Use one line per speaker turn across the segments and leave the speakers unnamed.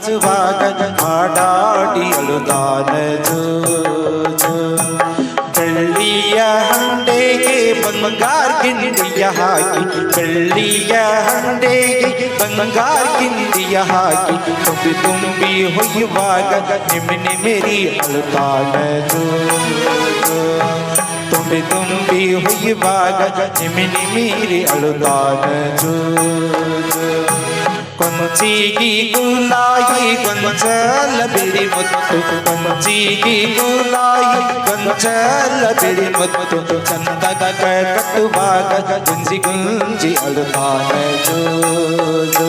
ಹಚ್ಚುವಾಗ ಹಾಡಾಡಿ ಅಳುದಾನ ಜೋ ಜೋ. ಬೆಳ್ಳಿಯ ಹಂಡೆಗೆ ಬಂಗಾರ ಗಿಂಡಿಯ ಹಾಕಿ ಬೆಳ್ಳಿಯ ಹಂಡೆಗೆ ಬಂಗಾರ ಗಿಂಡಿಯ ಹಾಕಿ ತುಂಬಿ ತುಂಬಿ ಹೊಯ್ಯುವಾಗ ನಿಮಿ ನಿಮಿರಿ ಅಳುತ್ತಾನ ಜೋ ಜೋ. ತುಂಬಿ ತುಂಬಿ ಹೊಯ್ಯುವಾಗ ನಿಮಿ ನಿಮಿರಿ ಅಳುತ್ತಾನ ಜೋ ಜೋ. ಕೊಂಚಿಗಿ ಗುಲಾಯಿ ಗೊಂಚಲ ಬಿರಿ ಮುತ್ತು ಕೊಂಚಿಗಿ ಗುಲಾಯಿ ಗೊಂಚಲ ಬಿರಿ ಮುತ್ತು ಚಂದದ ಕಟ್ಟುವಾಗ ಗುಂಜಿ ಗುಂಜಿ ಅಳುತ್ತಾನೆ ಜೋ ಜೋ.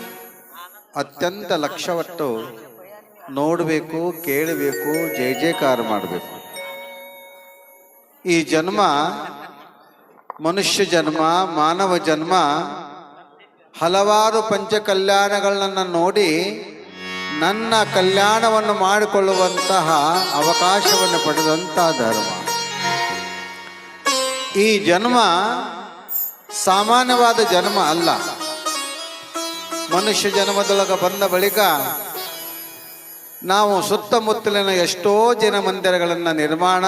ಅತ್ಯಂತ ಲಕ್ಷವಟ್ಟು ನೋಡಬೇಕು, ಕೇಳಬೇಕು ಜಯ ಜಯಕಾರ ಮಾಡಬೇಕು. ಈ ಜನ್ಮ ಮನುಷ್ಯ ಜನ್ಮ, ಮಾನವ ಜನ್ಮ, ಹಲವಾರು ಪಂಚ ಕಲ್ಯಾಣಗಳನ್ನು ನೋಡಿ ನನ್ನ ಕಲ್ಯಾಣವನ್ನು ಮಾಡಿಕೊಳ್ಳುವಂತಹ ಅವಕಾಶವನ್ನು ಪಡೆದಂತಹ ಧರ್ಮ. ಈ ಜನ್ಮ ಸಾಮಾನ್ಯವಾದ ಜನ್ಮ ಅಲ್ಲ. ಮನುಷ್ಯ ಜನ್ಮದೊಳಗೆ ಬಂದ ಬಳಿಕ ನಾವು ಸುತ್ತಮುತ್ತಲಿನ ಎಷ್ಟೋ ಜನ ಮಂದಿರಗಳನ್ನು ನಿರ್ಮಾಣ,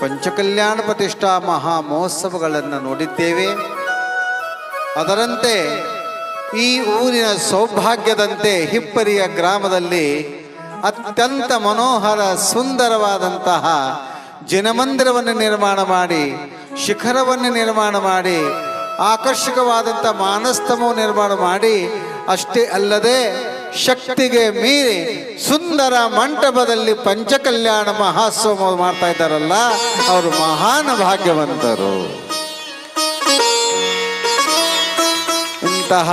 ಪಂಚಕಲ್ಯಾಣ ಪ್ರತಿಷ್ಠಾ ಮಹಾ ಮಹೋತ್ಸವಗಳನ್ನು ನೋಡಿದ್ದೇವೆ. ಅದರಂತೆ ಈ ಊರಿನ ಸೌಭಾಗ್ಯದಂತೆ ಹಿಪ್ಪರಿಯ ಗ್ರಾಮದಲ್ಲಿ ಅತ್ಯಂತ ಮನೋಹರ ಸುಂದರವಾದಂತಹ ಜನಮಂದಿರವನ್ನು ನಿರ್ಮಾಣ ಮಾಡಿ, ಶಿಖರವನ್ನು ನಿರ್ಮಾಣ ಮಾಡಿ ಆಕರ್ಷಕವಾದಂಥ ಮಾನಸ್ತಮವು ನಿರ್ಮಾಣ ಮಾಡಿ, ಅಷ್ಟೇ ಅಲ್ಲದೆ ಶಕ್ತಿಗೆ ಮೀರಿ ಸುಂದರ ಮಂಟಪದಲ್ಲಿ ಪಂಚಕಲ್ಯಾಣ ಮಹೋತ್ಸವ ಮಾಡ್ತಾ ಇದ್ದಾರಲ್ಲ, ಅವರು ಮಹಾನ್ ಭಾಗ್ಯವಂತರು. ಇಂತಹ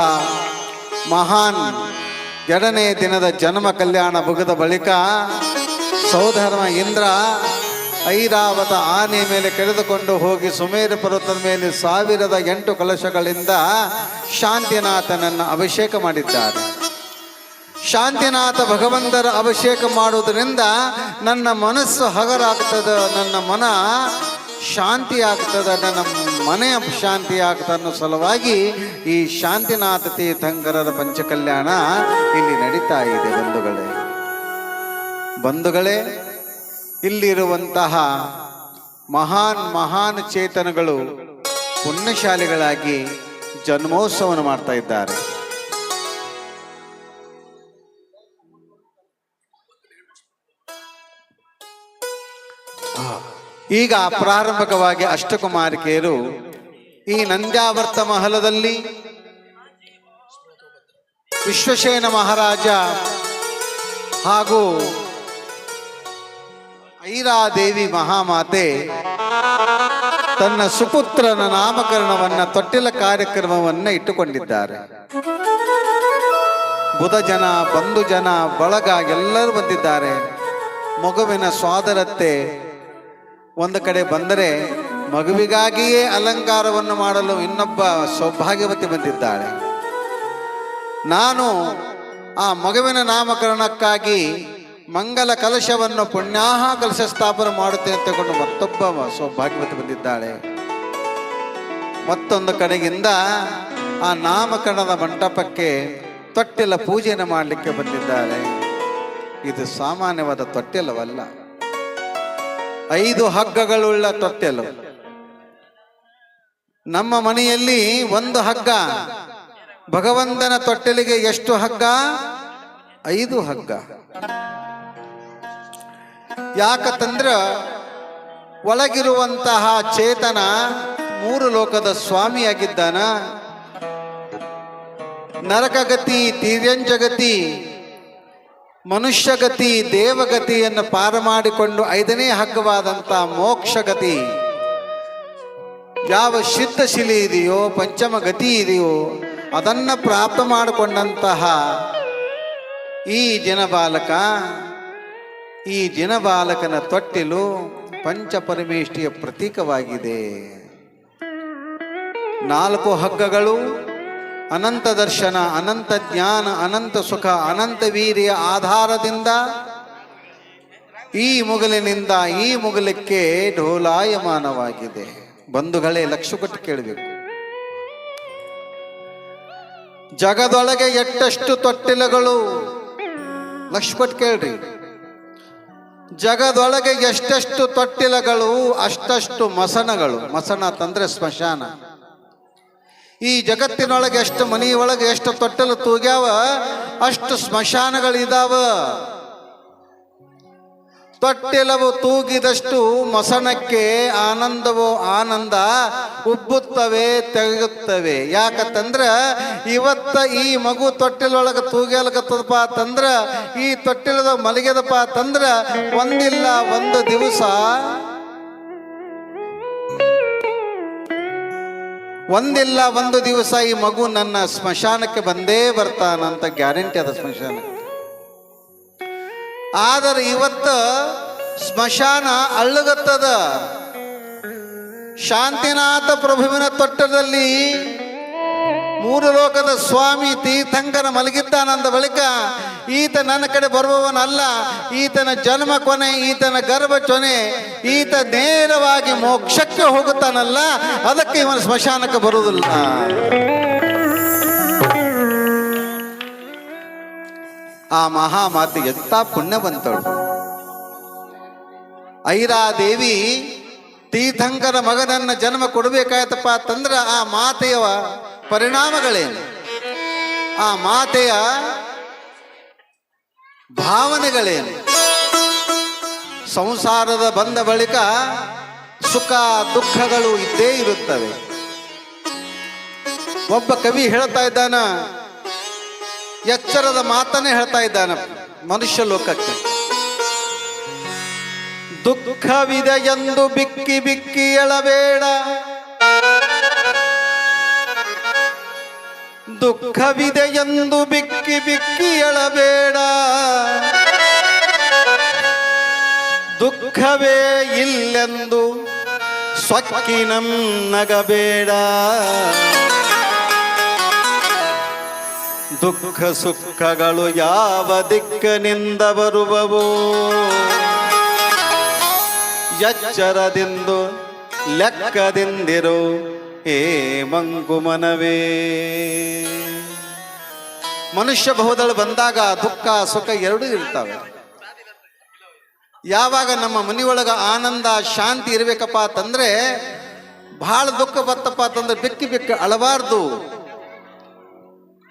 ಮಹಾನ್ ಎರಡನೇ ದಿನದ ಜನ್ಮ ಕಲ್ಯಾಣ ಮುಗಿದ ಬಳಿಕ ಸೌಧರ್ಮ ಇಂದ್ರ ಐರಾವತ ಆನೆ ಮೇಲೆ ಕರೆದುಕೊಂಡು ಹೋಗಿ ಸುಮೇರು ಪರ್ವತದ ಮೇಲೆ ಸಾವಿರದ ಎಂಟು ಕಲಶಗಳಿಂದ ಶಾಂತಿನಾಥನನ್ನು ಅಭಿಷೇಕ ಮಾಡಿದ್ದಾರೆ. ಶಾಂತಿನಾಥ ಭಗವಂತರ ಅಭಿಷೇಕ ಮಾಡುವುದರಿಂದ ನನ್ನ ಮನಸ್ಸು ಹಗರಾಗ್ತದೆ, ನನ್ನ ಮನ ಶಾಂತಿ ಆಗ್ತದೆ ನನ್ನ ಮನೆಯ ಶಾಂತಿ ಆಗ್ತದೆ ಅನ್ನೋ ಸಲುವಾಗಿ ಈ ಶಾಂತಿನಾಥ ತೀರ್ಥಂಕರರ ಪಂಚಕಲ್ಯಾಣ ಇಲ್ಲಿ ನಡೀತಾ ಇದೆ ಬಂಧುಗಳೇ. ಬಂಧುಗಳೇ ಇಲ್ಲಿರುವಂತಹ ಮಹಾನ್ ಮಹಾನ್ ಚೇತನಗಳು ಪುಣ್ಯಶಾಲಿಗಳಾಗಿ ಜನ್ಮೋತ್ಸವವನ್ನು ಮಾಡ್ತಾ ಇದ್ದಾರೆ. ಈಗ ಪ್ರಾರಂಭಕವಾಗಿ ಅಷ್ಟಕುಮಾರಿಕೆಯರು ಈ ನಂದ್ಯಾವರ್ತ ಮಹಲದಲ್ಲಿ ವಿಶ್ವಸೇನ ಮಹಾರಾಜ ಹಾಗೂ ಐರಾದೇವಿ ಮಹಾಮಾತೆ, ತನ್ನ ಸುಪುತ್ರನ ನಾಮಕರಣವನ್ನ ತೊಟ್ಟಿಲ ಕಾರ್ಯಕ್ರಮವನ್ನ ಇಟ್ಟುಕೊಂಡಿದ್ದಾರೆ. ಬುಧ ಜನ, ಬಂಧು ಜನ, ಬಳಗ ಎಲ್ಲರೂ ಬಂದಿದ್ದಾರೆ. ಮಗುವಿನ ಸ್ವಾದರತೆ ಒಂದು ಕಡೆ ಬಂದರೆ ಮಗುವಿಗಾಗಿಯೇ ಅಲಂಕಾರವನ್ನು ಮಾಡಲು ಇನ್ನೊಬ್ಬ ಸೌಭಾಗ್ಯವತಿ ಬಂದಿದ್ದಾಳೆ. ನಾನು ಆ ಮಗುವಿನ ನಾಮಕರಣಕ್ಕಾಗಿ ಮಂಗಲ ಕಲಶವನ್ನು ಪುಣ್ಯಾಹ ಕಲಶ ಸ್ಥಾಪನೆ ಮಾಡುತ್ತೆ ಅಂತ ತಗೊಂಡು ಮತ್ತೊಬ್ಬ ಸೌಭಾಗ್ಯವತಿ ಬಂದಿದ್ದಾಳೆ. ಮತ್ತೊಂದು ಕಡೆಗಿಂದ ಆ ನಾಮಕರಣದ ಮಂಟಪಕ್ಕೆ ತೊಟ್ಟಿಲ ಪೂಜೆಯನ್ನು ಮಾಡಲಿಕ್ಕೆ ಬಂದಿದ್ದಾಳೆ. ಇದು ಸಾಮಾನ್ಯವಾದ ತೊಟ್ಟಿಲವಲ್ಲ. ಐದು ಹಗ್ಗಗಳುಳ್ಳ ತೊಟ್ಟೆಲು. ನಮ್ಮ ಮನೆಯಲ್ಲಿ ಒಂದು ಹಗ್ಗ. ಭಗವಂತನ ತೊಟ್ಟೆಲಿಗೆ ಎಷ್ಟು ಹಗ್ಗ? ಐದು ಹಗ್ಗ. ಯಾಕಂದ್ರ ಒಳಗಿರುವಂತಹ ಚೇತನ ಮೂರು ಲೋಕದ ಸ್ವಾಮಿಯಾಗಿದ್ದಾನ. ನರಕಗತಿ, ದಿವ್ಯಂಜಗತಿ, ಮನುಷ್ಯಗತಿ ದೇವಗತಿಯನ್ನು ಪಾರ ಮಾಡಿಕೊಂಡು ಐದನೇ ಹಗ್ಗವಾದಂಥ ಮೋಕ್ಷಗತಿ. ಯಾವ ಸಿದ್ಧಶಿಲೆ ಇದೆಯೋ, ಪಂಚಮ ಗತಿ ಇದೆಯೋ, ಅದನ್ನು ಪ್ರಾಪ್ತ ಮಾಡಿಕೊಂಡಂತಹ ಈ ಜನಬಾಲಕ ಈ ಜನಬಾಲಕನ ತೊಟ್ಟಿಲು ಪಂಚಪರಮೇಷ್ಠಿಯ ಪ್ರತೀಕವಾಗಿದೆ. ನಾಲ್ಕು ಹಗ್ಗಗಳು, ಅನಂತ ದರ್ಶನ, ಅನಂತ ಜ್ಞಾನ, ಅನಂತ ಸುಖ, ಅನಂತ ವೀರ್ಯ ಆಧಾರದಿಂದ ಈ ಮುಗಲಿನಿಂದ ಈ ಮುಗಲಕ್ಕೆ ಢೋಲಾಯಮಾನವಾಗಿದೆ ಬಂಧುಗಳೇ ಲಕ್ಷ ಕೊಟ್ಟು ಕೇಳಬೇಕು. ಜಗದೊಳಗೆ ಎಟ್ಟಷ್ಟು ತೊಟ್ಟಿಲಗಳು ಲಕ್ಷ ಕೊಟ್ಟು ಕೇಳ್ರಿ. ಜಗದೊಳಗೆ ಎಷ್ಟೆಷ್ಟು ತೊಟ್ಟಿಲಗಳು, ಅಷ್ಟಷ್ಟು ಮಸನಗಳು. ಮಸನ ತಂದ್ರೆ ಸ್ಮಶಾನ. ಈ ಜಗತ್ತಿನೊಳಗೆ ಎಷ್ಟು ಮನೆಯೊಳಗೆ ಎಷ್ಟು ತೊಟ್ಟಲು ತೂಗ್ಯಾವ, ಅಷ್ಟು ಸ್ಮಶಾನಗಳಿದಾವ. ತೊಟ್ಟಿಲವು ತೂಗಿದಷ್ಟು ಮಸಣಕ್ಕೆ ಆನಂದವೋ ಆನಂದ ಉಬ್ಬುತ್ತವೆ, ತೆಗೆಯುತ್ತವೆ. ಯಾಕಂತಂದ್ರ ಇವತ್ತ ಈ ಮಗು ತೊಟ್ಟಿಲೊಳಗೆ ತೂಗ್ಯಾಲಕತ್ತದಪ್ಪ ತಂದ್ರ ಈ ತೊಟ್ಟಿಲದ ಮಲಗ್ಯದಪ್ಪ ತಂದ್ರ ಒಂದಿಲ್ಲ, ಒಂದು ದಿವಸ ಒಂದಿಲ್ಲ, ಒಂದು ದಿವಸ ಈ ಮಗು ನನ್ನ ಸ್ಮಶಾನಕ್ಕೆ ಬಂದೇ ಬರ್ತಾನಂತ ಗ್ಯಾರಂಟಿ ಅದ ಸ್ಮಶಾನಕ್ಕೆ. ಆದರೆ ಇವತ್ತು ಸ್ಮಶಾನ ಅಳ್ಳಗತ್ತದ ಶಾಂತಿನಾಥ ಪ್ರಭುವಿನ ತೊಟ್ಟದಲ್ಲಿ ಮೂರು ಲೋಕದ ಸ್ವಾಮಿ ತೀರ್ಥಂಕರ ಮಲಗಿದ್ದಾನಂದ ಬಳಿಕ ಈತ ನನ್ನ ಕಡೆ ಬರುವವನಲ್ಲ. ಈತನ ಜನ್ಮ ಕೊನೆ, ಈತನ ಗರ್ಭ ಚೊನೆ ಈತ ನೇರವಾಗಿ ಮೋಕ್ಷಕ್ಕೆ ಹೋಗುತ್ತಾನಲ್ಲ. ಅದಕ್ಕೆ ಇವನು ಸ್ಮಶಾನಕ್ಕೆ ಬರುವುದಿಲ್ಲ. ಆ ಮಹಾಮಾತೆ ಎಂತ ಪುಣ್ಯ ಬಂತಳು ಐರಾದೇವಿ ತೀರ್ಥಂಕರ ಮಗನನ್ನ ಜನ್ಮ ಕೊಡಬೇಕಾಯ್ತಪ್ಪ ಅಂತಂದ್ರ ಆ ಮಾತೆಯ ಪರಿಣಾಮಗಳೇನು? ಆ ಮಾತೆಯ ಭಾವನೆಗಳೇನು? ಸಂಸಾರದ ಬಂದ ಬಳಿಕ ಸುಖ ದುಃಖಗಳು ಇದ್ದೇ ಇರುತ್ತವೆ. ಒಬ್ಬ ಕವಿ ಹೇಳ್ತಾ ಇದ್ದಾನ ಎಚ್ಚರದ ಮಾತನ್ನೇ ಹೇಳ್ತಾ ಇದ್ದಾನೆ ಮನುಷ್ಯ ಲೋಕಕ್ಕೆ. ದುಃಖವಿದೆ ಎಂದು ಬಿಕ್ಕಿ ಬಿಕ್ಕಿ ಎಳಬೇಡ. ದುಃಖವಿದೆ ಎಂದು ಬಿಕ್ಕಿ ಬಿಕ್ಕಿ ಎಳಬೇಡ. ದುಃಖವೇ ಇಲ್ಲೆಂದು ಸ್ವಕ್ಕಿನಂ ನಗಬೇಡ. ದುಃಖ ಸುಖಗಳು ಯಾವ ದಿಕ್ಕನಿಂದ ಬರುವವು? ಎಚ್ಚರದಿಂದು ಲೆಕ್ಕದಿಂದಿರು ಏ ಮಂಕುಮನವೇ ಮನುಷ್ಯ ಬಹುದಳು ಬಂದಾಗ ದುಃಖ, ಸುಖ ಎರಡೂ ಇರ್ತವೆ. ಯಾವಾಗ ನಮ್ಮ ಮನೆಯೊಳಗ ಆನಂದ, ಶಾಂತಿ ಇರಬೇಕಪ್ಪ ಅಂತಂದ್ರೆ ಬಹಳ ದುಃಖ ಬರ್ತಪ್ಪ ಅಂತಂದ್ರೆ ಬಿಕ್ಕಿ ಬಿಕ್ಕಿ ಅಳಬಾರ್ದು.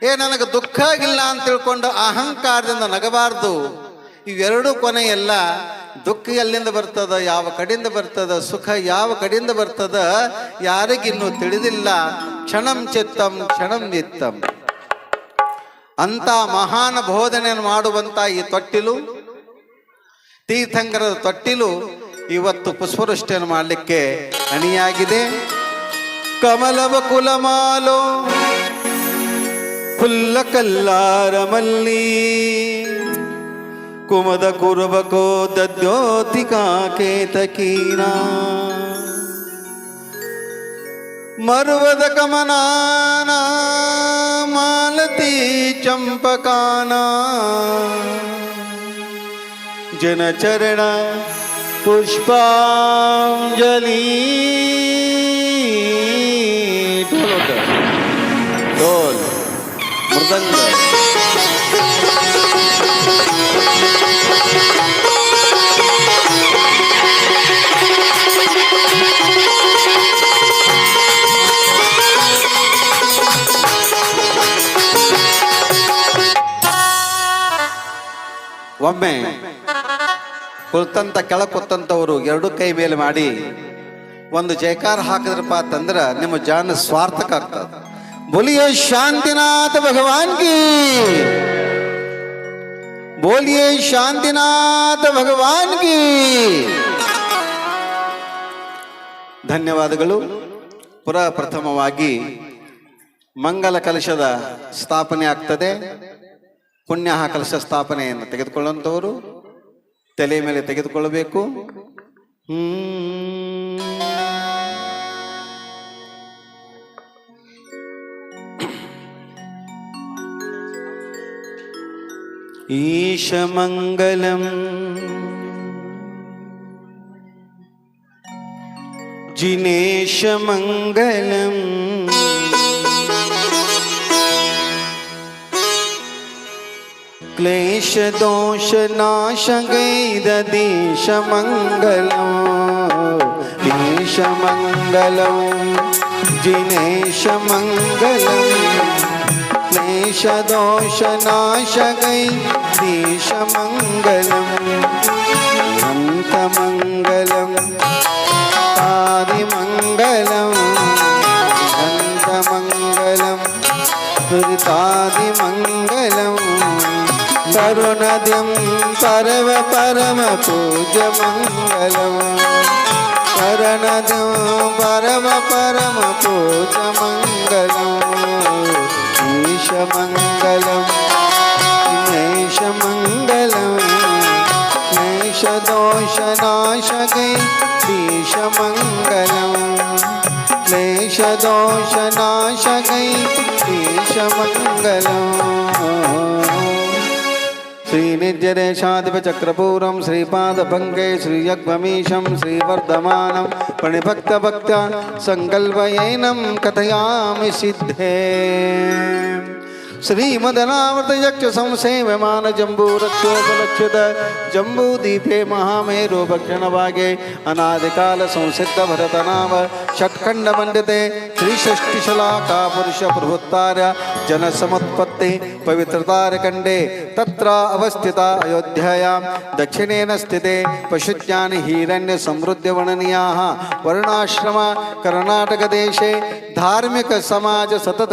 ಏ, ನನಗೆ ದುಃಖ ಇಲ್ಲ ಅಂತ ತಿಳ್ಕೊಂಡು ಅಹಂಕಾರದಿಂದ ನಗಬಾರ್ದು. ಇವೆರಡೂ ಕೊನೆಯೆಲ್ಲ ದುಃಖ ಎಲ್ಲಿಂದ ಬರ್ತದ, ಯಾವ ಕಡೆಯಿಂದ ಬರ್ತದ, ಸುಖ ಯಾವ ಕಡೆಯಿಂದ ಬರ್ತದ, ಯಾರಿಗಿನ್ನೂ ತಿಳಿದಿಲ್ಲ. ಕ್ಷಣಂ ಚಿತ್ತಂ, ಕ್ಷಣಂ ನಿತ್ತಂ ಅಂತ ಮಹಾನ್ ಬೋಧನೆಯನ್ನು ಮಾಡುವಂತ ಈ ತೊಟ್ಟಿಲು, ತೀರ್ಥಂಕರದ ತೊಟ್ಟಿಲು ಇವತ್ತು ಪುಷ್ಪವೃಷ್ಟಿಯನ್ನು ಮಾಡಲಿಕ್ಕೆ ಅಣಿಯಾಗಿದೆ. ಕಮಲವ ಕುಲಮಾಲೋ ಫುಲ್ಲ ಕಲ್ಲಾರ ಮಲ್ಲಿ ಕುಮದ ಕುರುಬಕೋ ದದ್ಯೋತಿಕಾ ಕೇತಕೀನ ಮರುವದ ಕಮನಾನ ಮಾಲತಿ ಚಂಪಕಾನ ಜನಚರಣ ಪುಷ್ಪಾಂಜಲಿ ಢೋಲ್ ಢೋಲ್ ಒಮ್ಮೆ ಕುಳಿತಂತ ಕೆಳ ಕೂತಂತವರು ಎರಡು ಕೈ ಮೇಲೆ ಮಾಡಿ, ಒಂದು ಜಯಕಾರ ಹಾಕಿದ್ರಪ್ಪ ಅಂತಂದ್ರೆ ನಿಮ್ಮ ಜಾನ ಸ್ವಾರ್ಥಕ ಬೋಲಿಯೇ शांतिनाथ भगवान की बोलिए शांतिनाथ भगवान की ಧನ್ಯವಾದಗಳು ಪುರ ಪ್ರಥಮವಾಗಿ ಮಂಗಲ ಕಲಶದ ಸ್ಥಾಪನೆ ಆಗ್ತದೆ. ಪುಣ್ಯ ಕಲಶ ಸ್ಥಾಪನೆಯನ್ನು ತೆಗೆದುಕೊಳ್ಳುವಂಥವರು ತಲೆ ಮೇಲೆ ತೆಗೆದುಕೊಳ್ಳಬೇಕು. ಹ್ಮ್. ईशमङ्गलम् ईश क्लेशदोषनाशगैददेशमङ्गलम् जिनेश जिनेशमङ्गलम् क्लेश दोष नाशकै देशमङ्गलम् अन्तमङ्गलं तादिमङ्गलम् अन्तमङ्गलं परम तरुणदिं मंगल शरणदं परम परम मंगल नैशमङ्गलं नैशमङ्गलं नैषदोषनाशकै देशमङ्गलं नैषदोषनाशकै देशमङ्गलम् श्रीनिर्जरेशाधिपचक्रपूरं श्रीपादभङ्गे श्रीयग्ममीशं श्रीवर्धमानं प्रणिभक्तभक्त्या सङ्कल्पयैनं कथयामि सिद्धे। श्रीमदनावर्तयक्ष संसेव्यमान जम्बूरक्षोपलक्षित जम्बूदीपे महामेरो भक्षणभागे अनादिकाल संसिद्ध भरतनाम षट्खण्डमण्डिते श्रीषष्टिशलाका पुरुषप्रभुत्तार्य जनसमुत्पत्ति पवित्रतारकण्डे तत्र अवस्थिता अयोध्यायां दक्षिणेन स्थिते पशुज्ञानि हिरण्यसमृद्धिवर्णनीयाः वर्णाश्रम कर्णाटकदेशे धार्मिक समाज सतत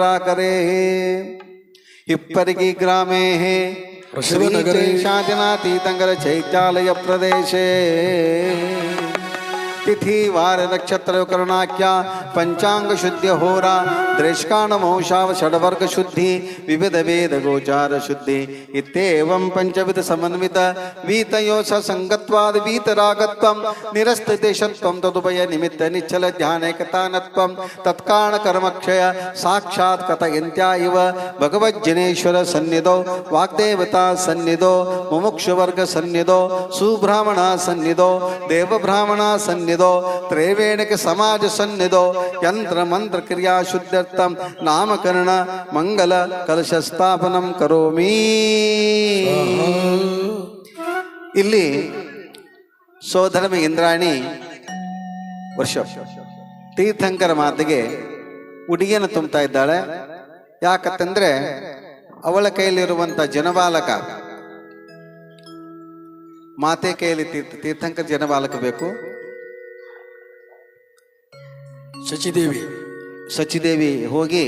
निराकरे हिप्परिकी ग्रामे प्रदेशे तिथि, वार नक्षत्र, करुणाख्या, पंचांग शुद्ध होरा द्रेष्काण मौषाव षडवर्ग शुद्धि, विविध वेद गोचार शुद्धि। इत्येवं पंचविध समन्वित वीतयो संगत्वाद, वीतरागत्वं निरस्तिदेशत्वं तदुभय निमित्त, निश्चल ध्यान ध्यानैकतानत्वं तत्कारण कर्मक्षय, साक्षात् कथयन्त्या इव भगवज्जनेश्वर सन्निधो, वाग्देवता सन्निधौ, मुमुक्षुवर्ग सन्निधौ, सुब्राह्मण सन्निधौ देवब्राह्मಣ ಸನ್ನಿಧೋ ತ್ರೈವೇಣಿಕ ಸಮಾಜ ಸನ್ನಿಧೋ, ಯಂತ್ರ ಮಂತ್ರ ಕ್ರಿಯಾ ಶುದ್ಧರ್ಥಂ, ನಾಮಕರಣ ಮಂಗಲ ಕಲಶ ಸ್ಥಾಪನಂ ಕರೋಮಿ. ಇಲ್ಲಿ ಸೋಧರ್ಮ ಇಂದ್ರಾಣಿ ವರ್ಷ ತೀರ್ಥಂಕರ ಮಾತಿಗೆ ಉಡಿಗೆಯನ್ನು ತುಂಬ್ತಾ ಇದ್ದಾಳೆ. ಯಾಕತ್ತಂದ್ರೆ ಅವಳ ಕೈಯಲ್ಲಿರುವಂತ ಜನಬಾಲಕ ಮಾತೆ ಕೈಯಲ್ಲಿ ತೀರ್ಥ, ತೀರ್ಥಂಕರ ಜನಬಾಲಕ ಬೇಕು.
ಶಚಿದೇವಿ
ಸಚಿದೇವಿ ಹೋಗಿ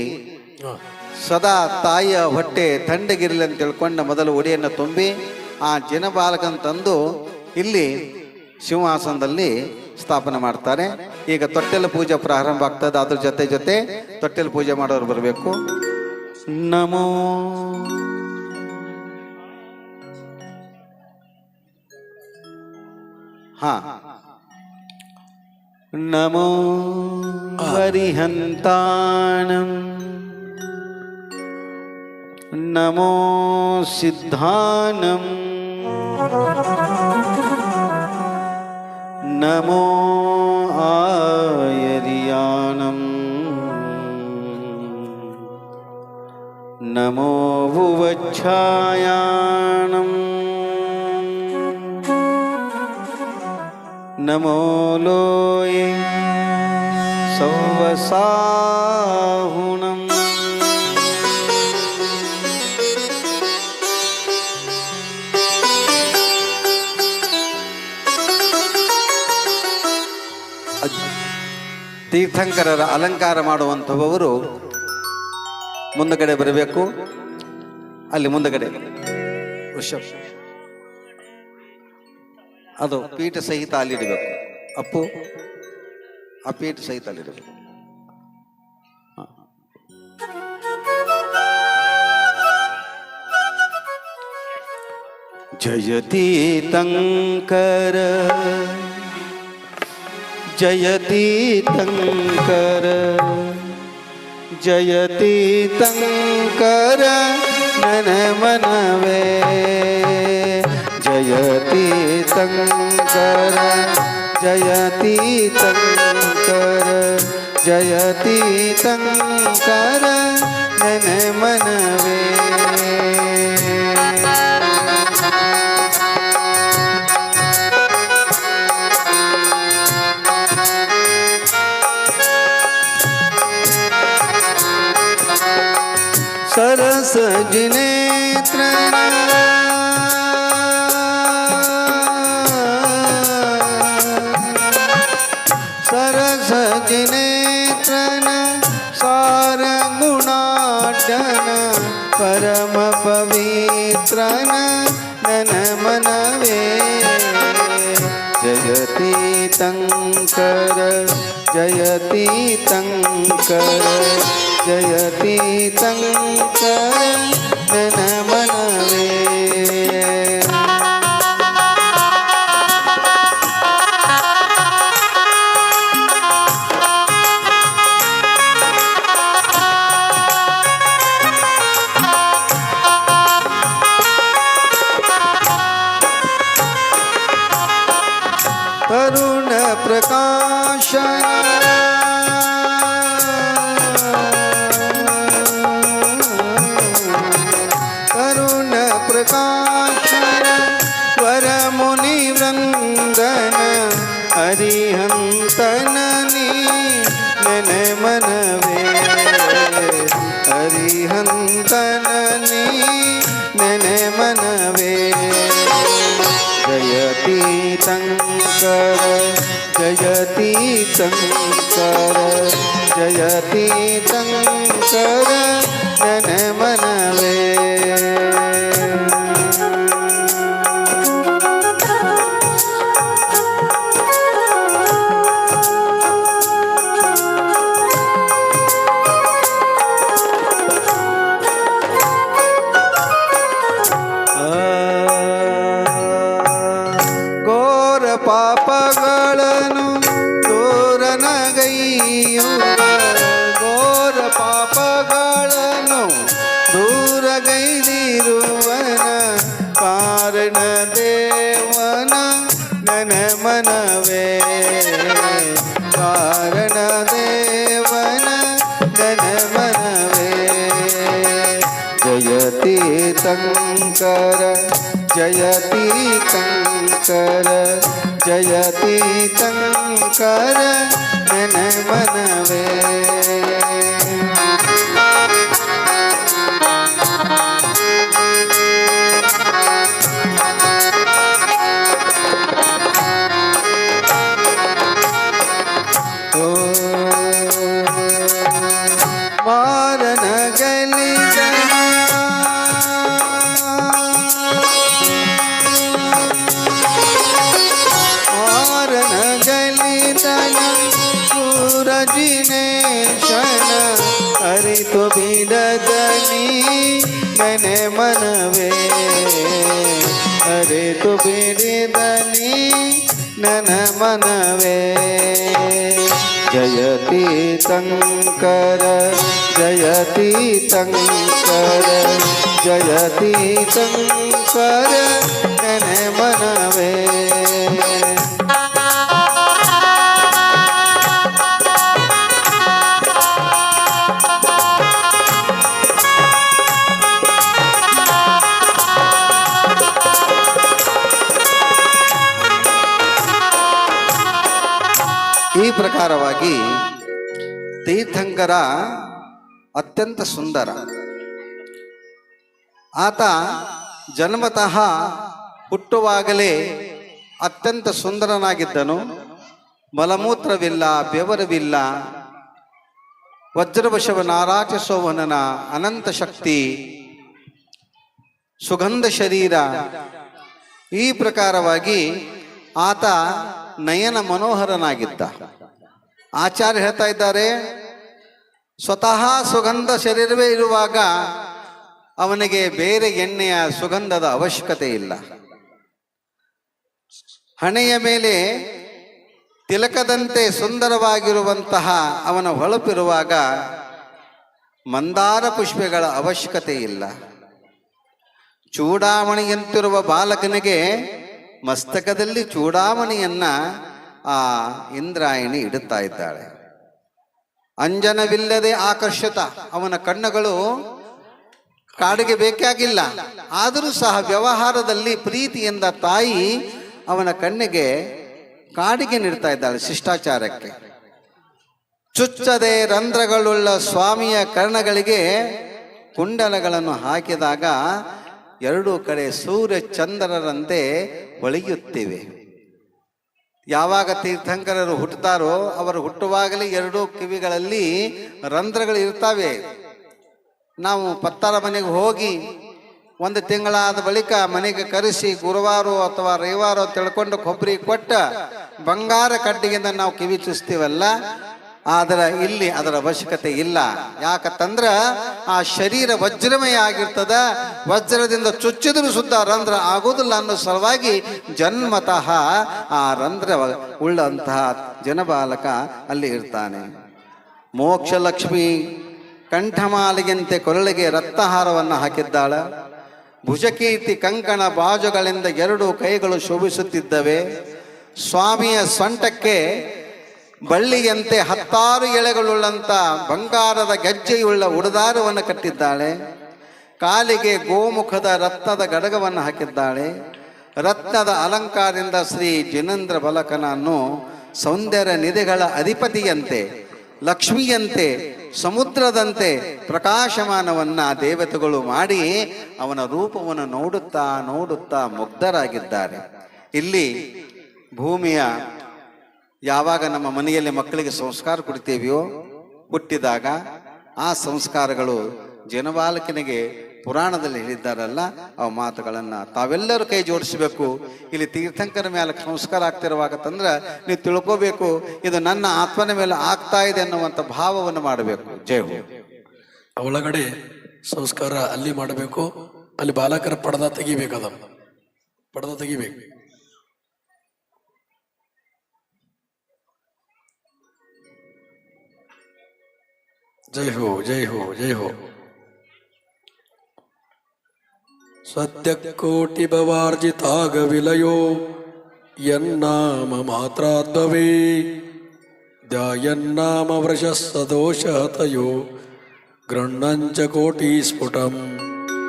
ಸದಾ ತಾಯಿಯ ಹೊಟ್ಟೆ ತಣ್ಣಗಿರಲಿ ಅಂತ ತಿಳ್ಕೊಂಡ ಮೊದಲು ಒಡೆಯನ್ನು ತುಂಬಿ ಆ ಜನಬಾಲಕನ್ ತಂದು ಇಲ್ಲಿ ಸಿಂಹಾಸನದಲ್ಲಿ ಸ್ಥಾಪನೆ ಮಾಡ್ತಾರೆ. ಈಗ ತೊಟ್ಟೆಲ ಪೂಜೆ ಪ್ರಾರಂಭ ಆಗ್ತದೆ. ಅದ್ರ ಜೊತೆ ಜೊತೆ ತೊಟ್ಟೆಲ ಪೂಜೆ ಮಾಡೋರು ಬರಬೇಕು. ನಮೋ ಹಾ. नमो हरिहन्तानम् नमो सिद्धानम्। नमो आयरियाणम् नमो वुवच्छायाणम् ನಮೋ सौवसाहुणम् ತೀರ್ಥಂಕರರ ಅಲಂಕಾರ ಮಾಡುವಂಥವರು ಮುಂದಗಡೆ ಬರಬೇಕು. ಅಲ್ಲಿ ಮುಂದಗಡೆ. ವೃಷಭ ಅದು ಪೀಠ ಸಹಿತ ಅಲ್ಲಿಡಬೇಕು ಅಪ್ಪು ಆ ಪೀಠ ಸಹಿತ ಅಲ್ಲಿಡಬೇಕು ಹ. ಜಯತಿ ತಂಕರ ಜಯತಿ ತಂಕರ जयति शङ्कर जयति शङ्कर जयति शङ्कर जन मनवे सरस जिनेत्र जयतीतङ्कर जयतीतङ्कर करुण प्रकाश ತಂಕರ ಜಯತಿ ತಂಕರ ನನ ಮನವೇ ಮನವೇ ಅರಿತು ಬಿಡಿದನಿ ನನ ಮನವೇ ಜಯತಿ ತಂಕರ ಜಯತಿ ತಂಕರ ಜಯತಿ ತಂಕರ ನನ ಮನವೇ ಪ್ರಕಾರವಾಗಿ ತೀರ್ಥಂಕರ ಅತ್ಯಂತ ಸುಂದರ. ಆತ ಜನ್ಮತಃ ಹುಟ್ಟುವಾಗಲೇ ಅತ್ಯಂತ ಸುಂದರನಾಗಿದ್ದನು. ಮಲಮೂತ್ರವಿಲ್ಲ, ಬೆವರವಿಲ್ಲ, ವಜ್ರವಶವ ನಾರಾಚ ಸೋವನನ ಅನಂತ ಶಕ್ತಿ, ಸುಗಂಧ ಶರೀರ. ಈ ಪ್ರಕಾರವಾಗಿ ಆತ ನಯನ ಮನೋಹರನಾಗಿದ್ದ. ಆಚಾರ್ಯ ಹೇಳ್ತಾ ಇದ್ದಾರೆ, ಸ್ವತಃ ಸುಗಂಧ ಶರೀರವೇ ಇರುವಾಗ ಅವನಿಗೆ ಬೇರೆ ಎಣ್ಣೆಯ ಸುಗಂಧದ ಅವಶ್ಯಕತೆ ಇಲ್ಲ. ಹಣೆಯ ಮೇಲೆ ತಿಲಕದಂತೆ ಸುಂದರವಾಗಿರುವಂತಹ ಅವನ ಹೊಳಪಿರುವಾಗ ಮಂದಾರ ಪುಷ್ಪಗಳ ಅವಶ್ಯಕತೆ ಇಲ್ಲ. ಚೂಡಾಮಣಿಯಂತಿರುವ ಬಾಲಕನಿಗೆ ಮಸ್ತಕದಲ್ಲಿ ಚೂಡಾಮಣಿಯನ್ನ ಆ ಇಂದ್ರಾಯಣಿ ಇಡುತ್ತಾ ಇದ್ದಾಳೆ. ಅಂಜನವಿಲ್ಲದೆ ಆಕರ್ಷಿತ. ಅವನ ಕಣ್ಣುಗಳು ಕಾಡಿಗೆ ಬೇಕಾಗಿಲ್ಲ ಆದರೂ ಸಹ ವ್ಯವಹಾರದಲ್ಲಿ ಪ್ರೀತಿಯಿಂದ ತಾಯಿ ಅವನ ಕಣ್ಣಿಗೆ ಕಾಡಿಗೆ ನೀಡ್ತಾ ಇದ್ದಾಳೆ ಶಿಷ್ಟಾಚಾರಕ್ಕೆ. ಚುಚ್ಚದೆ ರಂಧ್ರಗಳುಳ್ಳ ಸ್ವಾಮಿಯ ಕರ್ಣಗಳಿಗೆ ಕುಂಡಲಗಳನ್ನು ಹಾಕಿದಾಗ ಎರಡೂ ಕಡೆ ಸೂರ್ಯ ಚಂದ್ರರಂತೆ ಹೊಳೆಯುತ್ತಿವೆ ಯಾವಾಗ ತೀರ್ಥಂಕರರು ಹುಟ್ಟುತ್ತಾರೋ ಅವರು ಹುಟ್ಟುವಾಗಲೇ ಎರಡೂ ಕಿವಿಗಳಲ್ಲಿ ರಂಧ್ರಗಳು ಇರ್ತಾವೆ ನಾವು ಪತ್ತಾರ ಮನೆಗೆ ಹೋಗಿ ಒಂದು ತಿಂಗಳಾದ ಬಳಿಕ ಮನೆಗೆ ಕರೆಸಿ ಗುರುವಾರ ಅಥವಾ ರವಿವಾರ ತಿಳ್ಕೊಂಡು ಕೊಬ್ಬರಿ ಕೊಟ್ಟ ಬಂಗಾರ ಕಡ್ಡಿಯಿಂದ ನಾವು ಕಿವಿ ಚುಸ್ತೀವಲ್ಲ ಆದರೆ ಇಲ್ಲಿ ಅದರ ಅವಶ್ಯಕತೆ ಇಲ್ಲ. ಯಾಕಂತಂದ್ರ ಆ ಶರೀರ ವಜ್ರಮಯ ಆಗಿರ್ತದ ವಜ್ರದಿಂದ ಚುಚ್ಚಿದ್ರು ಸುದ್ದ ರಂಧ್ರ ಆಗೋದಿಲ್ಲ ಅನ್ನೋ ಸಲುವಾಗಿ ಜನ್ಮತಃ ಆ ರಂಧ್ರ ಉಳ್ಳಂತಹ ಜನಬಾಲಕ ಅಲ್ಲಿ ಇರ್ತಾನೆ. ಮೋಕ್ಷ ಲಕ್ಷ್ಮಿ ಕಂಠಮಾಲಿಗೆಂತೆ ಕೊರಳಿಗೆ ರಕ್ತಹಾರವನ್ನು ಹಾಕಿದ್ದಾಳ. ಭುಜಕೀರ್ತಿ ಕಂಕಣ ಬಾಜುಗಳಿಂದ ಎರಡು ಕೈಗಳು ಶೋಭಿಸುತ್ತಿದ್ದವೆ. ಸ್ವಾಮಿಯ ಸೊಂಟಕ್ಕೆ ಬಳ್ಳಿಯಂತೆ ಹತ್ತಾರು ಎಳೆಗಳುಳ್ಳಂಥ ಬಂಗಾರದ ಗೆಜ್ಜೆಯುಳ್ಳ ಉಡದಾರವನ್ನು ಕಟ್ಟಿದ್ದಾಳೆ. ಕಾಲಿಗೆ ಗೋಮುಖದ ರತ್ನದ ಗಡಗವನ್ನು ಹಾಕಿದ್ದಾಳೆ. ರತ್ನದ ಅಲಂಕಾರದಿಂದ ಶ್ರೀ ಜಿನೇಂದ್ರ ಬಲಕನನ್ನು ಸೌಂದರ್ಯ ನಿಧಿಗಳ ಅಧಿಪತಿಯಂತೆ, ಲಕ್ಷ್ಮಿಯಂತೆ, ಸಮುದ್ರದಂತೆ ಪ್ರಕಾಶಮಾನವನ್ನ ದೇವತೆಗಳು ಮಾಡಿ ಅವನ ರೂಪವನ್ನು ನೋಡುತ್ತಾ ನೋಡುತ್ತಾ ಮುಗ್ಧರಾಗಿದ್ದಾರೆ. ಇಲ್ಲಿ ಭೂಮಿಯ ಯಾವಾಗ ನಮ್ಮ ಮನೆಯಲ್ಲಿ ಮಕ್ಕಳಿಗೆ ಸಂಸ್ಕಾರ ಕೊಡ್ತೀವಿಯೋ, ಹುಟ್ಟಿದಾಗ ಆ ಸಂಸ್ಕಾರಗಳು ಜನಬಾಲಕನಿಗೆ ಪುರಾಣದಲ್ಲಿ ಹೇಳಿದ್ದಾರಲ್ಲ, ಆ ಮಾತುಗಳನ್ನು ತಾವೆಲ್ಲರೂ ಕೈ ಜೋಡಿಸಬೇಕು. ಇಲ್ಲಿ ತೀರ್ಥಂಕರ ಮೇಲೆ ಸಂಸ್ಕಾರ ಆಗ್ತಿರುವಾಗ ತಂದ್ರೆ ನೀವು ತಿಳ್ಕೋಬೇಕು, ಇದು ನನ್ನ ಆತ್ಮನ ಮೇಲೆ ಆಗ್ತಾ ಇದೆ ಅನ್ನುವಂಥ ಭಾವವನ್ನು ಮಾಡಬೇಕು. ಜೈ ಹೋ.
ಒಳಗಡೆ ಸಂಸ್ಕಾರ ಅಲ್ಲಿ ಮಾಡಬೇಕು, ಅಲ್ಲಿ ಬಾಲಕರ ಪಡದ ತೆಗಿಬೇಕು ಅದನ್ನು. ಪಡದ ತೆಗಿಬೇಕು. ಜೈ ಹೋ ಜೈ ಹೋ ಜೈ ಹೋ ಸತ್ಯಕೋಟಿ ಭವಾರ್ಜಿತಾಗ ವಿಲಯೋ ಯನ್ನಾಮ ಮಾತ್ರಾದ್ಭವೇ ಧ್ಯಾಯನ್ನಾಮ ವೃಷ ಸದೋಷ ಹತಯೋ ಗೃಣ್ಣಂಚ ಕೋಟಿ ಸ್ಫುಟಂ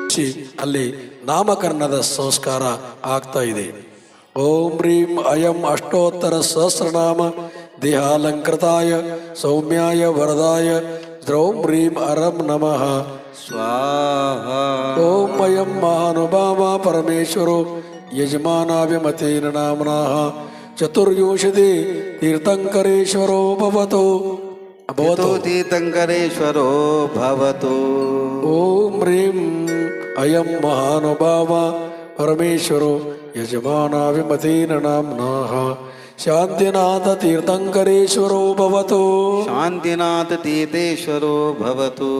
ಛಿ, ಅಲ್ಲಿ ನಾಮಕರಣದ ಸಂಸ್ಕಾರ ಆಗ್ತಾ ಇದೆ. ಓಂ ಹ್ರೀಂ ಅಯಂ ಅಷ್ಟೋತ್ತರ ಸಹಸ್ರನಾಮ ದೇಹಾಲಂಕೃತಾಯ ಸೌಮ್ಯಾಯ ವರದಾಯ ದ್ರೌಂ ಹ್ರೀಂ ಅರಂ ನಮಃ
ಸ್ವಾಹ
ಓಂ ಅಯಂ ಮಹಾನುಭಾವ ಪರಮೇಶ್ವರೋ ಯಜಮಾನಾಭಿಮತೇನ ನಾಮ್ನಾಃ ಚತುರ್ಯೋಷಧಿ ತೀರ್ಥಂಕರೇಶ್ವರೋ ಭವತು ಭವತು
ತೀರ್ಥಂಕರೇಶ್ವರೋ ಭವತು
ಓಂ ಹ್ರೀಂ ಅಯಂ ಮಹಾನುಭಾವ ಪರಮೇಶ್ವರೋ ಯಜಮಾನಾಭಿಮತೇನ ನಾಮ್ನಾಃ ಶಾಂತಿನಾಥ ತೀರ್ಥಂಕರೇಶ್ವರೋ ಭವತು.
ಶಾಂತಿನಾಥ ತೀರ್ಥೇಶ್ವರೋ ಭವತು.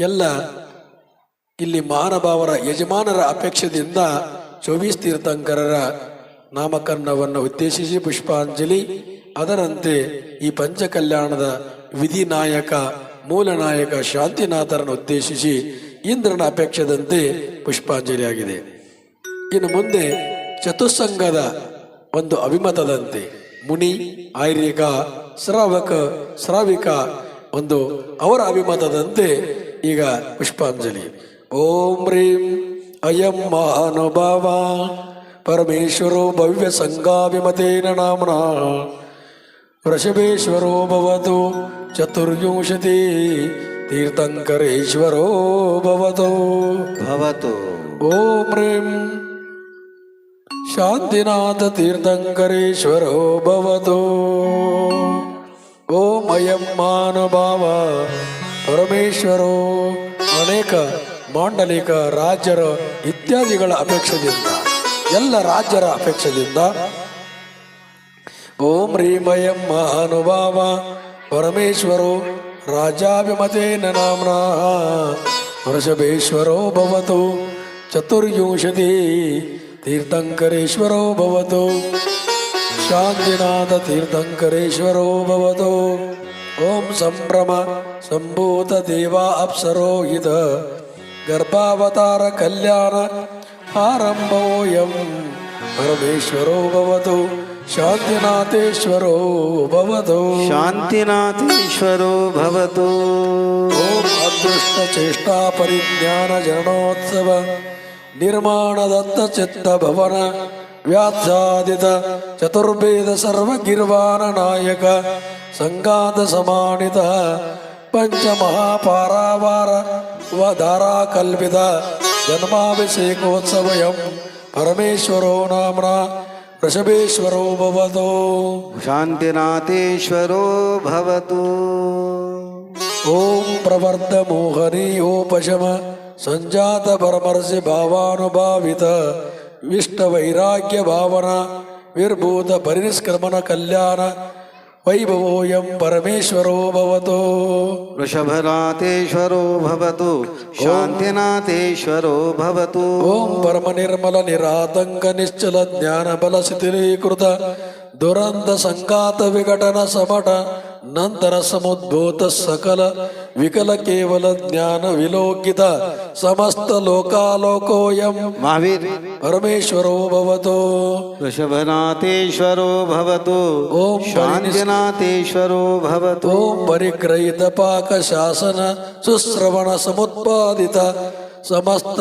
ಎಲ್ಲ ಇಲ್ಲಿ ಮಹಾನುಭಾವರ ಯಜಮಾನರ ಅಪೇಕ್ಷದಿಂದ ಚೌಬೀಸ್ ತೀರ್ಥಂಕರರ ನಾಮಕರಣವನ್ನು ಉದ್ದೇಶಿಸಿ ಪುಷ್ಪಾಂಜಲಿ. ಅದರಂತೆ ಈ ಪಂಚಕಲ್ಯಾಣದ ವಿಧಿ ನಾಯಕ ಮೂಲ ನಾಯಕ ಶಾಂತಿನಾಥರನ್ನು ಉದ್ದೇಶಿಸಿ ಇಂದ್ರನ ಅಪೇಕ್ಷದಂತೆ ಪುಷ್ಪಾಂಜಲಿ ಆಗಿದೆ ಇನ್ನು ಮುಂದೆ ಚತುಸ್ಸಂಗದ ಒಂದು ಅಭಿಮತದಂತೆ ಮುನಿ ಆಯುರ್ವಿಕ ಶ್ರಾವಕ ಶ್ರಾವಿಕ ಒಂದು ಅವರ ಅಭಿಮತದಂತೆ ಈಗ ಪುಷ್ಪಾಂಜಲಿ. ಓಂ ರೀಂ ಅಯಂ ಮಹಾನುಭಾವ ಪರಮೇಶ್ವರೋ ಭವ್ಯ ಸಂಗಾಭಿಮತೇನ ನಾಮ್ನ ವೃಷಭೇಶ್ವರೋ ಭವತು ಚತುರ್ವಿಂಶತಿ ತೀರ್ಥಂಕರೇಶ್ವರೋ ಭವತು.
ಭವತು.
ಓಂ ಹ್ರೀಂ ಶಾಂತಿನಾಥ ತೀರ್ಥಂಕರೇಶ್ವರೋ ಭವತು. ಓಂ ಅಯಂ ಮಾನುಭಾವ ಪರಮೇಶ್ವರೋ, ಅನೇಕ ಮಾಂಡಲಿಕ ರಾಜ್ಯರ ಇತ್ಯಾದಿಗಳ ಅಪೇಕ್ಷದಿಂದ ಎಲ್ಲ ರಾಜ್ಯರ ಅಪೇಕ್ಷದಿಂದ ಓಂ ರೀಮಯಂ ಮಹಾನುಭಾವ ಪರಮೇಶ್ವರೋ, ರಾಜಾಭಿಮತೇನ ನಾಮ್ನಾ, ವೃಷಭೇಶ್ವರೋ ಭವತು. ಚತುರ್ಯುಂಶತಿ ತೀರ್ಥಂಕರೇಶ್ವರೋ ಭವತು. ಶಾಂತಿನಾಥ ತೀರ್ಥಂಕರೇಶ್ವರೋ ಭವತು. ಓಂ ಸಂಭ್ರಮ ಸಂಭೂತ ದೇವಾ ಅಪ್ಸರೋ ಹಿತ ಗರ್ಭಾವತಾರ ಕಲ್ಯಾಣ ಆರಂಭೋಯಂ ಪರಮೇಶ್ವರೋ ಭವತು. ಶಾಂತಿನಾಥೇಶ್ವರೋ ಭವತು.
ಶಾಂತಿನಾಥೇಶ್ವರೋ ಭವತು.
ಓಂ ಅದೃಷ್ಟ ಚೇಷ್ಟಾ ಪರಿಜ್ಞಾನ ಜನೋತ್ಸವ निर्माणदत्तचित्तभवन व्यात्सादित चतुर्वेदसर्वगिर्वाणनायक सङ्गातसमानितः पञ्चमहापारावार वधाराकल्पित जन्माभिषेकोत्सवयं परमेश्वरो नाम्ना
वृषभेश्वरो भवतो।
शान्तिनाथेश्वरो भवतु। ॐ प्रवर्धमोहनीयोपशम ಸಂಜಾತ ಪರಮರ್ಷಿ ಭಾವಾನುಭಾವಿತ ವಿಷ್ಟ ವೈರಾಗ್ಯ ಭಾವನ ವಿರ್ಭೂತ ಪರಿನಿಷ್ಕ್ರಮಣ ಕಲ್ಯಾಣ ವೈಭವೋಯಂ ಪರಮೇಶ್ವರೋ ಭವತೋ.
ವೃಷಭನಾಥೇಶ್ವರೋ ಭವತು ಶಾಂತಿನಾಥೇಶ್ವರೋ ಭವತು.
ಓಂ ಪರಮ ನಿರ್ಮಲ ನಿರಾತಂಕ ನಿಶ್ಚಲ ಜ್ಞಾನ ಬಲ ಶಿಥಿಲೀಕೃತ ದುರಂತ ಸಂಘಾತ ವಿಘಟನ ಸಮಟ ನಂತರ ಸಮುದ್ಭೂತ ಸಕಲ ವಿಕಲ ಕೇವಲ ಜ್ಞಾನ ವಿಲೋಕಿತ ಸಮಸ್ತ ಲೋಕಾಲೋಕೋಯಂ
ಮಹಾವೀರ್
ಪರಮೇಶ್ವರೋ ಭವತೋ
ವೃಷಭನಾಥೇಶ್ವರೋ ಭವತು
ಓಂ
ಶಾಂತಿನಾಥೇಶ್ವರೋ ಭವತು
ಓಂ ಪರಿಗ್ರಹಿತ ಪಾಕ ಶಾಸನ ಸುಶ್ರವಣ ಸಮುತ್ಪಾದಿತ ಸಮಸ್ತ